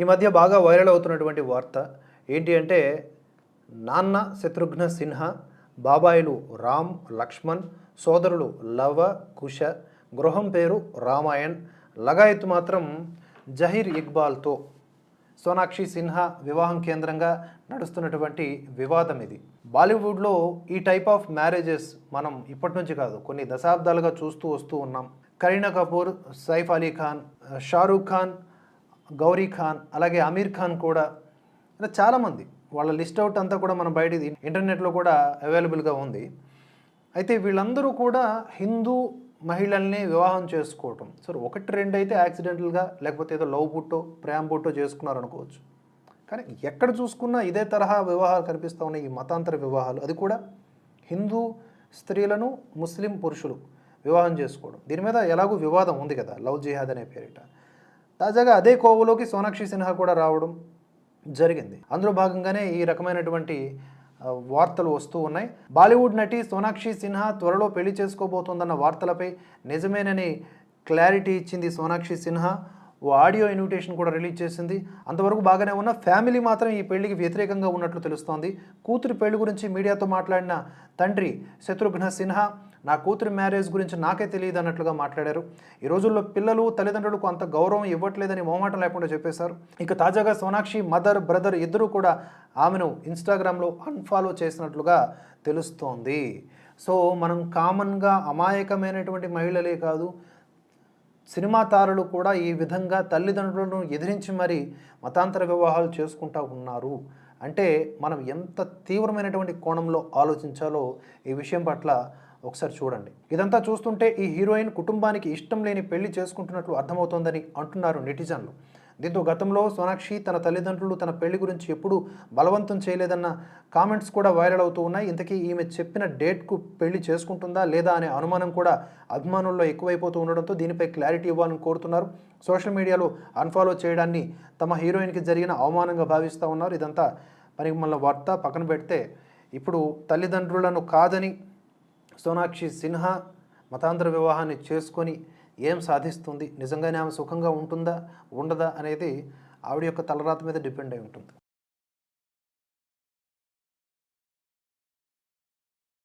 ఈ మధ్య బాగా వైరల్ అవుతున్నటువంటి వార్త ఏంటి అంటే నాన్న శత్రుఘ్న సిన్హా బాబాయిలు రామ్ లక్ష్మణ్ సోదరులు లవ కుష గృహం పేరు రామాయణ్ లగాయత్ మాత్రం జహీర్ ఇక్బాల్తో సోనాక్షి సిన్హా వివాహం కేంద్రంగా నడుస్తున్నటువంటి వివాదం ఇది. బాలీవుడ్లో ఈ టైప్ ఆఫ్ మ్యారేజెస్ మనం ఇప్పటి నుంచి కాదు కొన్ని దశాబ్దాలుగా చూస్తూ వస్తూ ఉన్నాం. కరీనా కపూర్ సైఫ్ అలీ ఖాన్ షారూఖ్ ఖాన్ గౌరీ ఖాన్ అలాగే అమీర్ ఖాన్ కూడా. ఇలా చాలామంది. వాళ్ళ లిస్ట్ అవుట్ అంతా కూడా మన బయట ఇంటర్నెట్లో కూడా అవైలబుల్గా ఉంది. అయితే వీళ్ళందరూ కూడా హిందూ మహిళల్ని వివాహం చేసుకోవటం. సరే ఒకటి రెండు అయితే యాక్సిడెంటల్గా లేకపోతే ఏదో లవ్ పుట్టో ప్రేమ పుట్టో చేసుకున్నారు అనుకోవచ్చు కానీ ఎక్కడ చూసుకున్నా ఇదే తరహా వివాహాలు కనిపిస్తూ ఉన్నాయి ఈ మతాంతర వివాహాలు. అది కూడా హిందూ స్త్రీలను ముస్లిం పురుషులు వివాహం చేసుకోవడం. దీని మీద ఎలాగూ వివాదం ఉంది కదా లవ్ జిహాద్ అనే పేరిట. తాజాగా అదే కోవలోకి సోనాక్షి సిన్హా కూడా రావడం జరిగింది. అందులో భాగంగానే ఈ రకమైనటువంటి వార్తలు వస్తూ ఉన్నాయి. బాలీవుడ్ నటి సోనాక్షి సిన్హా త్వరలో పెళ్ళి చేసుకోబోతోందన్న వార్తలపై నిజమేనని క్లారిటీ ఇచ్చింది సోనాక్షి సిన్హా. ఓ ఆడియో ఇన్విటేషన్ కూడా రిలీజ్ చేసింది. అంతవరకు బాగానే ఉన్న ఫ్యామిలీ మాత్రం ఈ పెళ్ళికి వ్యతిరేకంగా ఉన్నట్లు తెలుస్తోంది. కూతురి పెళ్ళి గురించి మీడియాతో మాట్లాడిన తండ్రి శత్రుఘ్న సిన్హా నా కూతురి మ్యారేజ్ గురించి నాకే తెలియదు అన్నట్లుగా మాట్లాడారు. ఈ రోజుల్లో పిల్లలు తల్లిదండ్రులకు అంత గౌరవం ఇవ్వట్లేదని మోమాటం లేకుండా చెప్పేశారు. ఇక తాజాగా సోనాక్షి మదర్ బ్రదర్ ఇద్దరూ కూడా ఆమెను ఇన్స్టాగ్రామ్లో అన్ఫాలో చేసినట్లుగా తెలుస్తోంది. సో మనం కామన్గా అమాయకమైనటువంటి మహిళలే కాదు సినిమా తారలు కూడా ఈ విధంగా తల్లిదండ్రులను ఎదిరించి మరీ మతాంతర వివాహాలు చేసుకుంటా ఉన్నారు. అంటే మనం ఎంత తీవ్రమైనటువంటి కోణంలో ఆలోచించాలో ఈ విషయం పట్ల ఒకసారి చూడండి. ఇదంతా చూస్తుంటే ఈ హీరోయిన్ కుటుంబానికి ఇష్టం లేని పెళ్ళి చేసుకుంటున్నట్లు అర్థమవుతోందని అంటున్నారు నెటిజన్లు. దీంతో గతంలో సోనాక్షి తన తల్లిదండ్రులు తన పెళ్ళి గురించి ఎప్పుడూ బలవంతం చేయలేదన్న కామెంట్స్ కూడా వైరల్ అవుతూ ఉన్నాయి. ఇంతకీ ఈమె చెప్పిన డేట్కు పెళ్ళి చేసుకుంటుందా లేదా అనే అనుమానం కూడా అభిమానుల్లో ఎక్కువైపోతూ ఉండడంతో దీనిపై క్లారిటీ ఇవ్వాలని కోరుతున్నారు. సోషల్ మీడియాలో అన్ఫాలో చేయడాన్ని తమ హీరోయిన్కి జరిగిన అవమానంగా భావిస్తూ ఉన్నారు. ఇదంతా పనికి మళ్ళీ వార్త. పక్కన పెడితే ఇప్పుడు తల్లిదండ్రులను కాదని సోనాక్షి సిన్హా మతాంతర వివాహాన్ని చేసుకొని ఏం సాధిస్తుంది? నిజంగానే ఆమె సుఖంగా ఉంటుందా? ఉండదా? అనేది ఆవిడ యొక్క తలరాత మీద డిపెండ్ అయి ఉంటుంది.